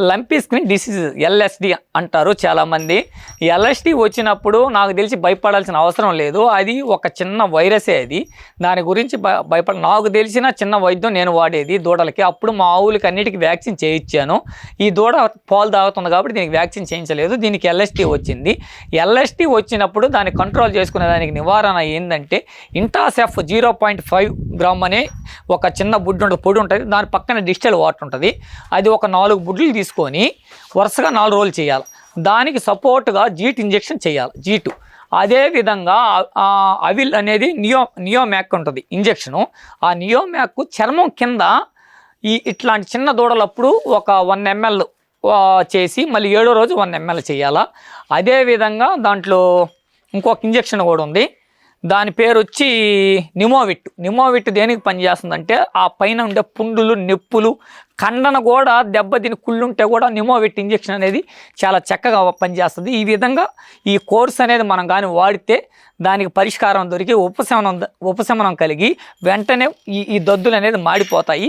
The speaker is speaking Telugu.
లంపీ స్క్రీన్ డిసీజ్ ఎల్ఎస్డి అంటారు చాలామంది. ఎల్ఎస్డి వచ్చినప్పుడు నాకు తెలిసి భయపడాల్సిన అవసరం లేదు. అది ఒక చిన్న వైరసే అది. దాని గురించి భయ భయపడ నాకు తెలిసిన చిన్న వైద్యం నేను వాడేది దూడలకి. అప్పుడు మా ఆవులకి అన్నిటికీ వ్యాక్సిన్ చేయించాను. ఈ దూడ పాలు తాగుతుంది కాబట్టి దీనికి వ్యాక్సిన్ చేయించలేదు. దీనికి ఎల్ఎస్టీ వచ్చింది. ఎల్ఎస్టీ వచ్చినప్పుడు దాన్ని కంట్రోల్ చేసుకునే దానికి నివారణ ఏంటంటే ఇంటాసెఫ్ జీరో పాయింట్ ఫైవ్ గ్రామ్ అనే ఒక చిన్న బుడ్డు ఉంటుంది పొడి ఉంటుంది. దాని పక్కన డిజిటల్ వాటర్ ఉంటుంది. అది ఒక నాలుగు బుడ్లు తీసుకొని వరుసగా నాలుగు రోజులు చేయాలి. దానికి సపోర్ట్గా జీట్ ఇంజెక్షన్ చేయాలి జీటు. అదేవిధంగా అవిల్ అనేది నియో నియోమ్యాక్ ఉంటుంది ఇంజెక్షను. ఆ నియోమ్యాక్ చర్మం కింద ఈ ఇట్లాంటి చిన్న దూడలప్పుడు ఒక వన్ ఎంఎల్ చేసి మళ్ళీ ఏడో రోజు వన్ ఎంఎల్ చేయాలా. అదేవిధంగా దాంట్లో ఇంకొక ఇంజెక్షన్ కూడా ఉంది. దాని పేరు వచ్చి నిమోవిట్. నిమోవిట్ దేనికి పనిచేస్తుందంటే ఆ పైన ఉండే పుండులు నొప్పులు కండన కూడా దెబ్బతిని కుళ్ళుంటే కూడా నిమోవిట్ ఇంజెక్షన్ అనేది చాలా చక్కగా పనిచేస్తుంది. ఈ విధంగా ఈ కోర్స్ అనేది మనం కానీ వాడితే దానికి పరిష్కారం దొరికి ఉపశమనం ఉపశమనం కలిగి వెంటనే ఈ ఈ దద్దులు అనేది మాడిపోతాయి.